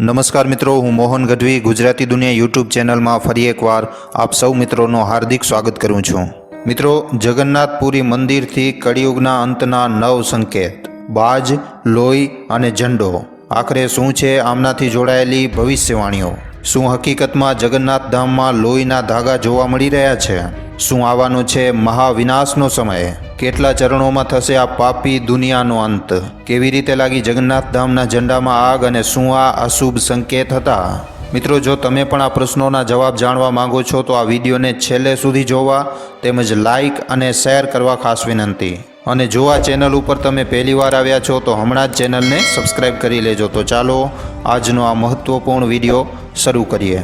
નમસ્કાર મિત્રો, હું મોહન ગઢવી, ગુજરાતી દુનિયા યુટ્યુબ ચેનલમાં ફરી એકવાર આપ સૌ મિત્રોનું હાર્દિક સ્વાગત કરું છું. મિત્રો, જગન્નાથપુરી મંદિરથી કળિયુગના અંતના નવ સંકેત, બાજ, લોહી અને ઝંડો. આખરે શું છે આમનાથી જોડાયેલી ભવિષ્યવાણીઓ? શું હકીકતમાં જગન્નાથ ધામમાં લોહીના ધાગા જોવા મળી રહ્યા છે? શું આવવાનો છે મહાવિનાશનો સમય? કેટલા ચરણોમાં થશે આ પાપી દુનિયાનો અંત? કેવી રીતે લાગી જગન્નાથ ધામના ઝંડામાં આગ અને શું આ અશુભ સંકેત હતા? મિત્રો, જો તમે પણ આ પ્રશ્નોના જવાબ જાણવા માંગો છો, તો આ વિડીયોને છેલ્લે સુધી જોવા તેમજ લાઇક અને શેર કરવા ખાસ વિનંતી. અને જો આ ચેનલ ઉપર તમે પહેલીવાર આવ્યા છો, તો હમણાં જ ચેનલને સબસ્ક્રાઈબ કરી લેજો. તો ચાલો, આજનો આ મહત્ત્વપૂર્ણ વીડિયો શરૂ કરીએ.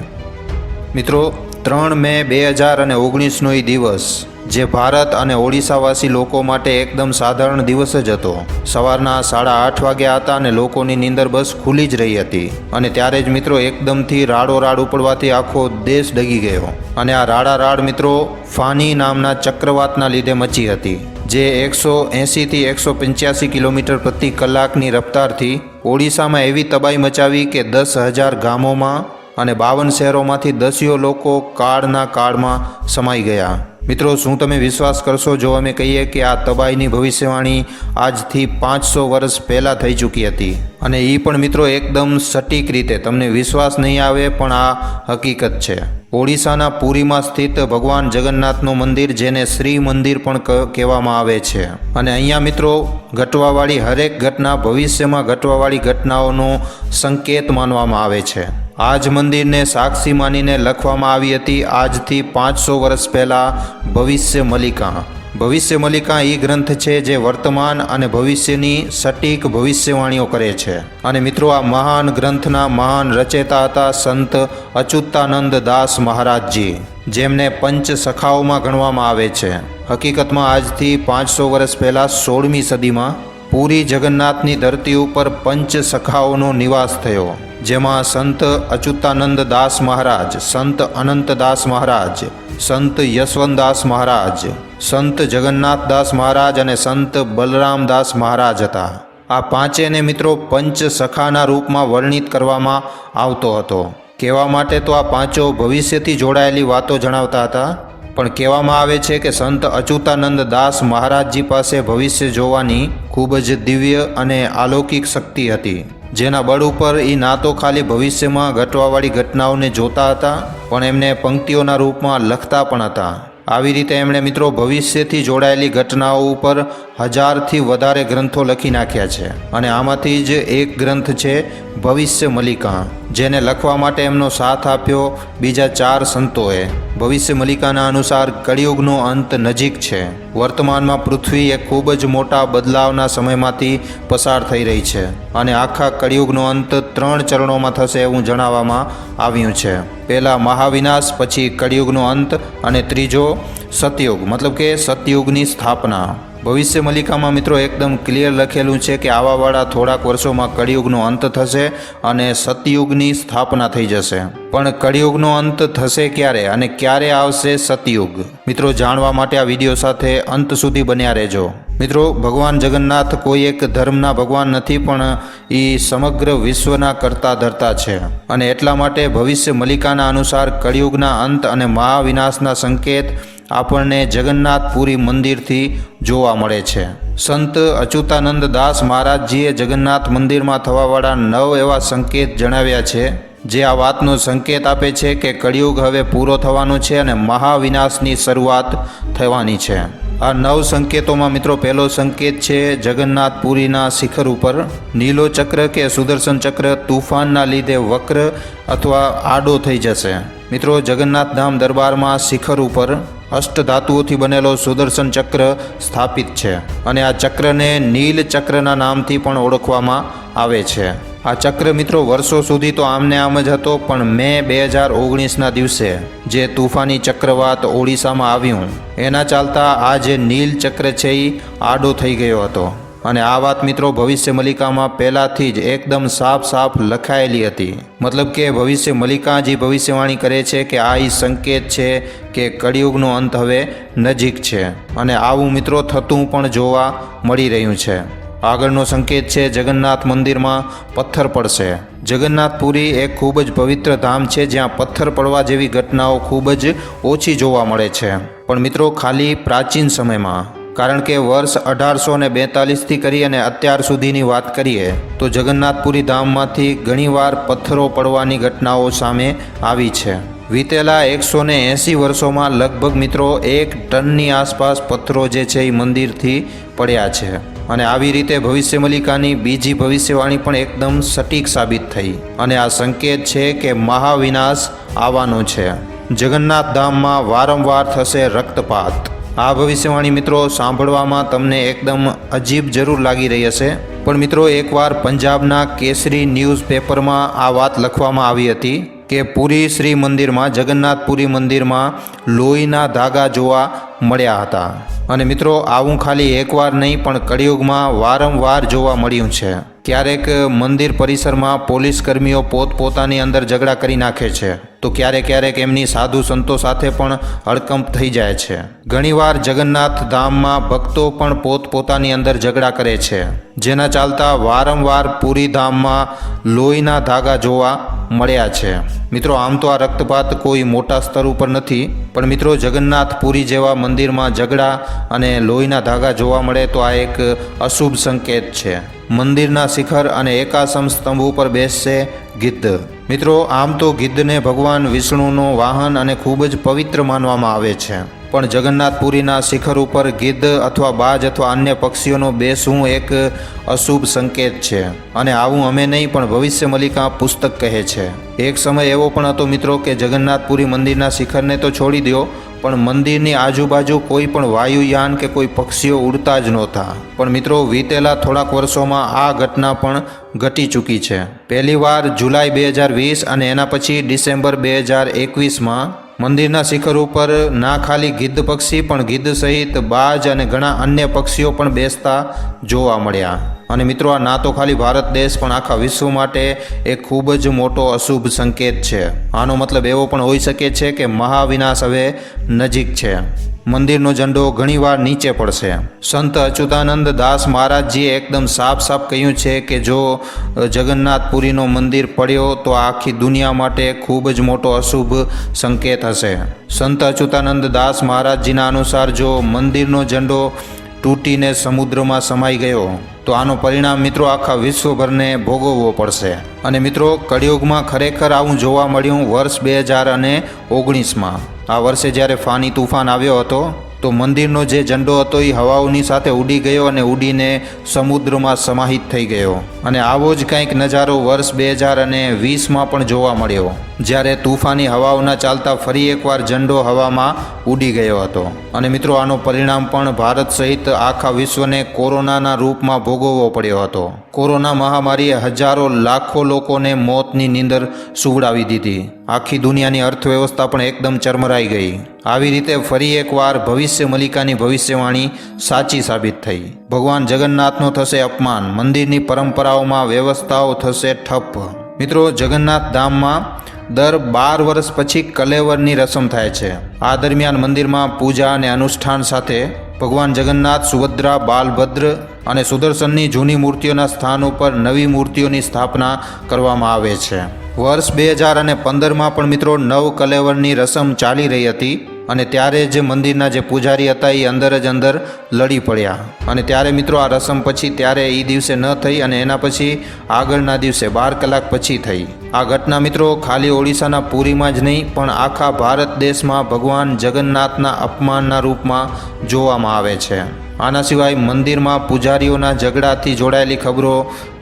મિત્રો, ત્રણ મે બે હજાર અને ઓગણીસનો એ દિવસ. જે ભારત અને ઓડિશાવાસી લોકો માટે એકદમ સાધારણ દિવસ જ હતો. સવારના સાડા આઠ વાગ્યા હતા અને લોકોની નીંદર બસ ખુલી જ રહી હતી અને ત્યારે જ મિત્રો એકદમથી રાડો રાડ ઉપડવાથી આખો દેશ ડગી ગયો અને આ રાડા રાડ મિત્રો ફાની નામના ચક્રવાતના લીધે મચી હતી. જે એકસો એંસીથી એકસો પંચ્યાસી કિલોમીટર પ્રતિ કલાકની રફતારથી ઓડિશામાં એવી તબાહી મચાવી કે દસ હજાર ગામોમાં અને બાવન શહેરોમાંથી દસિયો લોકો કાળના કાળમાં સમાઈ ગયા. મિત્રો, શું તમે વિશ્વાસ કરશો? જો અમે કહીએ કે આ તબાહીની ભવિષ્યવાણી આજથી પાંચસો વર્ષ પહેલાં થઈ ચૂકી હતી. અને એ પણ મિત્રો એકદમ સટીક રીતે, તમને વિશ્વાસ નહીં આવે, પણ આ હકીકત છે. ઓડિશાના પુરીમાં સ્થિત ભગવાન જગન્નાથનું મંદિર, જેને શ્રી મંદિર પણ કહેવામાં આવે છે. અને અહીંયા મિત્રો, ઘટવાવાળી હરેક ઘટના ભવિષ્યમાં ઘટવાવાળી ઘટનાઓનો સંકેત માનવામાં આવે છે. આ જ મંદિરને સાક્ષી માનીને લખવામાં આવી હતી આજથી પાંચસો વર્ષ પહેલાં ભવિષ્ય મલિકા. ભવિષ્ય મલિકા એ ગ્રંથ છે જે વર્તમાન અને ભવિષ્યની સટીક ભવિષ્યવાણીઓ કરે છે. અને મિત્રો, આ મહાન ગ્રંથના મહાન રચેતા હતા સંત અચ્યુતાનંદ દાસ મહારાજજી, જેમને પંચ સખાઓમાં ગણવામાં આવે છે. હકીકતમાં આજથી પાંચસો વર્ષ પહેલાં સોળમી સદીમાં પૂરી જગન્નાથની ધરતી ઉપર પંચ સખાઓનો નિવાસ થયો, જેમાં સંત અચ્યુતાનંદ દાસ મહારાજ, સંત અનંતદાસ મહારાજ, સંત યશવંતદાસ મહારાજ, સંત જગન્નાથદાસ મહારાજ અને સંત બલરામદાસ મહારાજ હતા. આ પાંચેને મિત્રો પંચ સખાના રૂપમાં વર્ણિત કરવામાં આવતો હતો. કહેવા માટે તો આ પાંચો ભવિષ્યથી જોડાયેલી વાતો જણાવતા હતા? પણ કહેવામાં આવે છે કે સંત અચ્યુતાનંદ દાસ મહારાજજી પાસે ભવિષ્ય જોવાની ખૂબ જ દિવ્ય અને અલૌકિક શક્તિ હતી. જેના બળ ઉપર એ ના તો ખાલી ભવિષ્યમાં ઘટવાવાળી ઘટનાઓને જોતા હતા, પણ એમને પંક્તિઓના રૂપમાં લખતા પણ હતા. આવી રીતે એમણે મિત્રો ભવિષ્યથી જોડાયેલી ઘટનાઓ ઉપર હજારથી વધારે ગ્રંથો લખી નાખ્યા છે. અને આમાંથી જ એક ગ્રંથ છે ભવિષ્ય મલિકા, જેને લખવા માટે એમનો સાથ આપ્યો બીજા ચાર સંતોએ. ભવિષ્ય મલિકાના અનુસાર કળિયુગનો અંત નજીક છે. વર્તમાનમાં પૃથ્વી એ ખૂબ જ મોટા બદલાવના સમયમાંથી પસાર થઈ રહી છે. અને આખા કળિયુગનો અંત ત્રણ ચરણોમાં થશે એવું જણાવવામાં આવ્યું છે. પહેલાં મહાવિનાશ પછી કળિયુગનો અંત અને ત્રીજો સતયુગ મતલબ કે સતયુગની સ્થાપના. ભવિષ્ય મલિકામાં મિત્રો એકદમ ક્લિયર લખેલું છે કે આવાવાળા થોડાક વર્ષોમાં કળિયુગનો અંત થશે અને સતયુગની સ્થાપના થઈ જશે. પણ કળિયુગનો અંત થશે ક્યારે અને ક્યારે આવશે સતયુગ? મિત્રો, જાણવા માટે આ વીડિયો સાથે અંત સુધી બન્યા રહેજો. મિત્રો, ભગવાન જગન્નાથ કોઈ એક ધર્મના ભગવાન નથી, પણ એ સમગ્ર વિશ્વના કરતા ધરતા છે. અને એટલા માટે ભવિષ્ય મલિકાના અનુસાર કળિયુગના અંત અને મહાવિનાશના સંકેત આપણને જગન્નાથપુરી મંદિરથી જોવા મળે છે. સંત અચ્યુતાનંદ દાસ મહારાજજીએ જગન્નાથ મંદિરમાં થવાવાળા નવ એવા સંકેત જણાવ્યા છે, જે આ વાતનો સંકેત આપે છે કે કળિયુગ હવે પૂરો થવાનો છે અને મહાવિનાશની શરૂઆત થવાની છે. આ નવ સંકેતોમાં મિત્રો પહેલો સંકેત છે જગન્નાથપુરીના શિખર ઉપર. નીલો ચક્ર કે સુદર્શન ચક્ર તુફાનના લીધે વક્ર અથવા આડો થઈ જશે. મિત્રો જગન્નાથ ધામ દરબારમાં શિખર ઉપર અષ્ટધાતુઓથી બનેલો સુદર્શન ચક્ર સ્થાપિત છે અને આ ચક્રને નીલ ચક્રના નામથી પણ ઓળખવામાં આવે છે. આ ચક્ર મિત્રો વર્ષો સુધી તો આમને આમ જ હતો, પણ મે બે હજાર ઓગણીસના દિવસે જે તુફાની ચક્રવાત ઓડિશામાં આવ્યું, એના ચાલતા આ જે નીલ ચક્ર છે એ આડો થઈ ગયો હતો. અને આ વાત મિત્રો ભવિષ્ય મલિકામાં પહેલાંથી જ એકદમ સાફ સાફ લખાયેલી હતી. મતલબ કે ભવિષ્ય મલિકા જે ભવિષ્યવાણી કરે છે કે આ એ સંકેત છે કે કળિયુગનો અંત હવે નજીક છે અને આવું મિત્રો થતું પણ જોવા મળી રહ્યું છે. આગળનો સંકેત છે જગન્નાથ મંદિરમાં પથ્થર પડશે. જગન્નાથપુરી એક ખૂબ જ પવિત્ર ધામ છે જ્યાં પથ્થર પડવા જેવી ઘટનાઓ ખૂબ જ ઓછી જોવા મળે છે. પણ મિત્રો ખાલી પ્રાચીન સમયમાં કારણ કે વર્ષ અઢારસો ને બેતાલીસથી કરી અને અત્યાર સુધીની વાત કરીએ, તો જગન્નાથપુરી ધામમાંથી ઘણીવાર પથ્થરો પડવાની ઘટનાઓ સામે આવી છે. વીતેલા એકસો ને એંસી વર્ષોમાં લગભગ મિત્રો એક ટનની આસપાસ પથ્થરો જે છે એ મંદિરથી પડ્યા છે. અને આવી રીતે ભવિષ્ય મલિકાની બીજી ભવિષ્યવાણી પણ એકદમ સટીક સાબિત થઈ. અને આ સંકેત છે કે મહાવિનાશ આવવાનો છે. જગન્નાથ ધામમાં વારંવાર થશે રક્તપાત. આ ભવિષ્યવાણી મિત્રો સાંભળવામાં તમને એકદમ અજીબ જરૂર લાગી રહી હશે. પણ મિત્રો, એકવાર પંજાબના કેસરી ન્યૂઝ પેપરમાં આ વાત લખવામાં આવી હતી કે પુરી શ્રી મંદિરમાં જગન્નાથપુરી મંદિરમાં લોહીના ધાગા જોવા મળ્યા હતા. અને મિત્રો, આવું ખાલી એકવાર નહીં, પણ કળિયુગમાં વારંવાર જોવા મળ્યું છે. ક્યારેક મંદિર પરિસરમાં પોલીસ કર્મીઓ પોતપોતાની અંદર ઝઘડા કરી નાખે છે. તો ક્યારેક ક્યારેક એમની સાધુ સંતો સાથે પણ હડકંપ થઈ જાય છે. ઘણીવાર જગન્નાથ ધામમાં ભક્તો પણ પોતપોતાની અંદર ઝઘડા કરે છે. જેના ચાલતા વારંવાર પૂરી ધામમાં લોહીના ધાગા જોવા મળ્યા છે. મિત્રો, આમ તો આ રક્તપાત કોઈ મોટા સ્તર ઉપર નથી, પણ મિત્રો, જગન્નાથ પુરી જેવા મંદિરમાં ઝઘડા અને લોહીના ધાગા જોવા મળે તો આ એક અશુભ સંકેત છે. મંદિરના શિખર અને એકાસમ સ્તંભ ઉપર બેસશે ગિદ્ધ. મિત્રો, આમ તો ગિદ્ધને ભગવાન વિષ્ણુનો વાહન અને ખૂબ જ પવિત્ર માનવામાં આવે છે. પણ જગન્નાથપુરીના શિખર ઉપર ગિદ્ધ અથવા બાજ અથવા અન્ય પક્ષીઓનો બેસવું એક અશુભ સંકેત છે. અને આવું અમે નહીં, પણ ભવિષ્ય મલિકા પુસ્તક કહે છે. એક સમય એવો પણ હતો મિત્રો કે જગન્નાથપુરી મંદિરના શિખરને તો છોડી દો પણ મંદિરની આજુબાજુ કોઈ પણ વાયુયાન કે કોઈ પક્ષીઓ ઉડતા જ નહોતા. પણ મિત્રો, વીતેલા થોડાક વર્ષોમાં આ ઘટના પણ ઘટી ચૂકી છે. પહેલીવાર જુલાઈ બે હજાર વીસ અને એના પછી ડિસેમ્બર બે હજાર એકવીસમાં મંદિરના શિખર ઉપર ના ખાલી ગિદ્ધ પક્ષી પણ ગીધ સહિત બાજ અને ઘણા અન્ય પક્ષીઓ પણ બેસતા જોવા મળ્યા. અને મિત્રો, આ ના તો ખાલી ભારત દેશ, પણ આખા વિશ્વ માટે એક ખૂબ જ મોટો અશુભ સંકેત છે. આનો મતલબ એવો પણ હોઈ શકે છે કે મહાવિનાશ હવે નજીક છે. મંદિરનો ઝંડો ઘણીવાર નીચે પડશે. સંત અચ્યુતાનંદ દાસ મહારાજજીએ એકદમ સાફ સાફ કહ્યું છે કે જો જગન્નાથપુરીનો મંદિર પડ્યો તો આખી દુનિયા માટે ખૂબ જ મોટો અશુભ સંકેત હશે. સંત અચ્યુતાનંદ દાસ મહારાજજીના અનુસાર જો મંદિરનો ઝંડો તૂટીને સમુદ્રમાં સમાઈ ગયો, તો આનો પરિણામ મિત્રો આખા વિશ્વભરને ભોગવવો પડશે. અને મિત્રો, કળિયુગમાં ખરેખર આવું જોવા મળ્યું વર્ષ બે હજાર અને ઓગણીસમાં. આ વર્ષે જ્યારે ફાની તુફાન આવ્યો હતો, તો મંદિરનો જે ઝંડો હતો એ હવાઓની સાથે ઉડી ગયો અને ઉડીને સમુદ્રમાં સમાહિત થઈ ગયો. અને આવો જ કંઈક નજારો વર્ષ બે હજાર અને વીસમાં પણ જોવા મળ્યો. જ્યારે તુફાની હવાઓના ચાલતા ફરી એકવાર ઝંડો હવામાં ઉડી ગયો હતો. અને મિત્રો, આનો પરિણામ પણ ભારત સહિત આખા વિશ્વને કોરોનાના રૂપમાં ભોગવવો પડ્યો હતો. કોરોના મહામારીએ હજારો લાખો લોકોને મોતની નીંદર સુવડાવી દીધી. આખી દુનિયાની અર્થવ્યવસ્થા પણ એકદમ ચરમરાઈ ગઈ. આવી રીતે ફરી એકવાર ભવિષ્ય મલિકાની ભવિષ્યવાણી સાચી સાબિત થઈ. ભગવાન જગન્નાથનો થશે અપમાન. મંદિરની પરંપરાઓમાં વ્યવસ્થાઓ થશે ઠપ મિત્રો, જગન્નાથ ધામમાં દર બાર વર્ષ પછી કલેવરની રસમ થાય છે. આ દરમિયાન મંદિરમાં પૂજા અને અનુષ્ઠાન સાથે ભગવાન જગન્નાથ, સુભદ્રા, બાલભદ્ર અને સુદર્શનની જૂની મૂર્તિઓના સ્થાન ઉપર નવી મૂર્તિઓની સ્થાપના કરવામાં આવે છે. વર્ષ બે હજાર અને પંદરમાં પણ મિત્રો નવ કલેવરની રસમ ચાલી રહી હતી અને ત્યારે જે મંદિરના જે પૂજારી હતા એ અંદર જ અંદર લડી પડ્યા. અને ત્યારે મિત્રો આ રસમ પછી ત્યારે એ દિવસે ન થઈ અને એના પછી આગળના દિવસે બાર કલાક પછી થઈ. આ ઘટના મિત્રો ખાલી ઓડિશાના પુરીમાં જ નહીં, પણ આખા ભારત દેશમાં ભગવાન જગન્નાથના અપમાનના રૂપમાં જોવામાં આવે છે. આના સિવાય મંદિરમાં પૂજારીઓના ઝઘડાથી જોડાયેલી ખબરો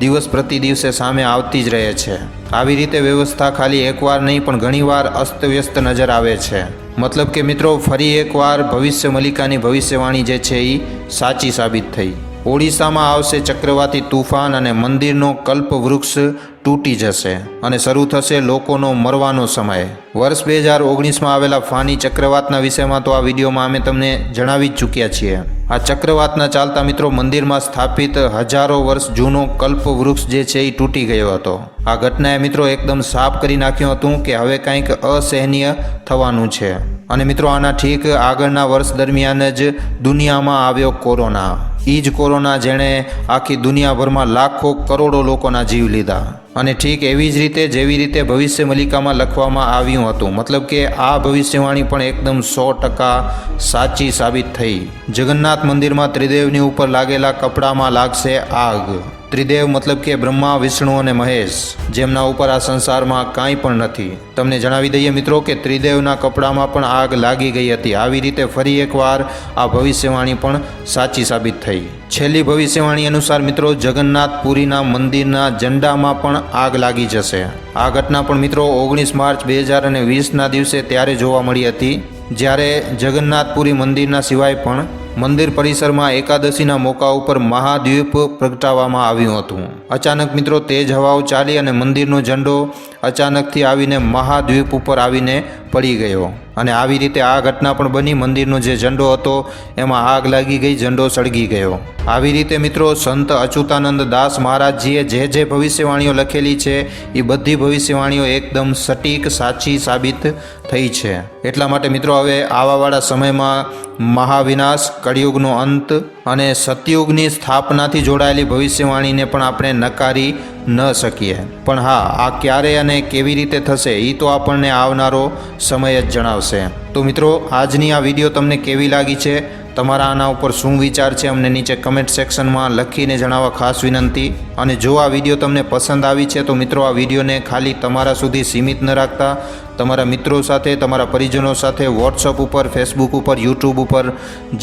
દિવસ પ્રતિ દિવસે સામે આવતી જ રહે છે. આવી રીતે વ્યવસ્થા ખાલી એકવાર નહીં, પણ ઘણીવાર અસ્તવ્યસ્ત નજર આવે છે. મતલબ કે મિત્રો, ફરી એકવાર ભવિષ્ય મલિકાની ભવિષ્યવાણી જે છે એ સાચી સાબિત થઈ. ઓડિશામાં આવશે ચક્રવાતી તુફાન અને મંદિરનો કલ્પ વૃક્ષ તૂટી જશે અને શરૂ થશે લોકોનો મરવાનો સમય. વર્ષ બે હજાર ઓગણીસમાં આવેલા ફાની ચક્રવાતના વિષયમાં તો આ વિડીયોમાં અમે તમને જણાવી જ ચૂક્યા છીએ. આ ચક્રવાતના ચાલતા મિત્રો મંદિરમાં સ્થાપિત હજારો વર્ષ જૂનો કલ્પ વૃક્ષ જે છે એ તૂટી ગયો હતો. આ ઘટનાએ મિત્રો એકદમ સાફ કરી નાખ્યું હતું કે હવે કંઈક અસહનીય થવાનું છે. અને મિત્રો આના ઠીક આગળના વર્ષ દરમિયાન જ દુનિયામાં આવ્યો કોરોના. એ જ કોરોના જેણે આખી દુનિયાભરમાં લાખો કરોડો લોકોના જીવ લીધા. અને ઠીક એવી જ રીતે જેવી રીતે ભવિષ્ય મલિકામાં લખવામાં આવ્યું હતું. મતલબ કે આ ભવિષ્યવાણી પણ એકદમ સો ટકા સાચી સાબિત થઈ. જગન્નાથ મંદિરમાં ત્રિદેવની ઉપર લાગેલા કપડામાં લાગશે આગ. ત્રિદેવ મતલબ કે બ્રહ્મા, વિષ્ણુ અને મહેશ, જેમના ઉપર આ સંસારમાં કાંઈ પણ નથી. તમને જણાવી દઈએ મિત્રો કે ત્રિદેવના કપડામાં પણ આગ લાગી ગઈ હતી. આવી રીતે ફરી એકવાર આ ભવિષ્યવાણી પણ સાચી સાબિત થઈ. છેલ્લી ભવિષ્યવાણી અનુસાર મિત્રો, જગન્નાથપુરીના મંદિરના ઝંડામાં પણ આગ લાગી જશે. આ ઘટના પણ મિત્રો ઓગણીસ માર્ચ બે હજાર અને વીસના દિવસે ત્યારે જોવા મળી હતી, જ્યારે જગન્નાથપુરી મંદિરના સિવાય પણ મંદિર પરિસરમાં એકાદશીના મોકા ઉપર મહાદ્વીપ પ્રગટાવવામાં આવ્યું હતું. અચાનક મિત્રો તેજ હવાઓ ચાલી અને મંદિરનો ઝંડો અચાનકથી આવીને મહાદ્વીપ ઉપર આવીને પડી ગયો. અને આવી રીતે આ ઘટના પણ બની. મંદિરનો જે ઝંડો હતો, એમાં આગ લાગી ગઈ, ઝંડો સળગી ગયો. આવી રીતે મિત્રો, સંત અચ્યુતાનંદ દાસ મહારાજજીએ જે જે ભવિષ્યવાણીઓ લખેલી છે, એ બધી ભવિષ્યવાણીઓ એકદમ સટીક, સાચી સાબિત થઈ છે. એટલા માટે મિત્રો, હવે આવાવાળા સમયમાં મહાવિનાશ, કળિયુગનો અંત અને સતયુગની સ્થાપનાથી જોડાયેલી ભવિષ્યવાણીને પણ આપણે નકારી ન શકીએ. પણ હા, આ ક્યારે અને કેવી રીતે થશે એ તો આપણને આવનારો સમય જ જણાવશે. તો મિત્રો, આજની આ વીડિયો તમને કેવી લાગી છે? તમારા આના ઉપર શું વિચાર છે અમને નીચે કમેન્ટ સેક્શનમાં લખીને જણાવવા ખાસ વિનંતી. અને જો આ વીડિયો તમને પસંદ આવી છે, તો મિત્રો આ વિડીયોને ખાલી તમારા સુધી સીમિત ન રાખતા. તમારા મિત્રો સાથે, તમારા પરિજનો સાથે વોટ્સઅપ ઉપર ફેસબુક ઉપર યુટ્યુબ ઉપર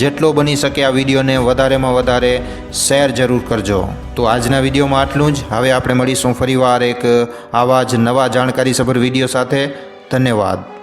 જેટલો બની શકે આ વિડીયોને વધારેમાં વધારે શેર જરૂર કરજો. તો આજના વિડીયોમાં આટલું જ. હવે આપણે મળીશું ફરીવાર એક આવા જ નવા જાણકારીસભર વીડિયો સાથે. ધન્યવાદ.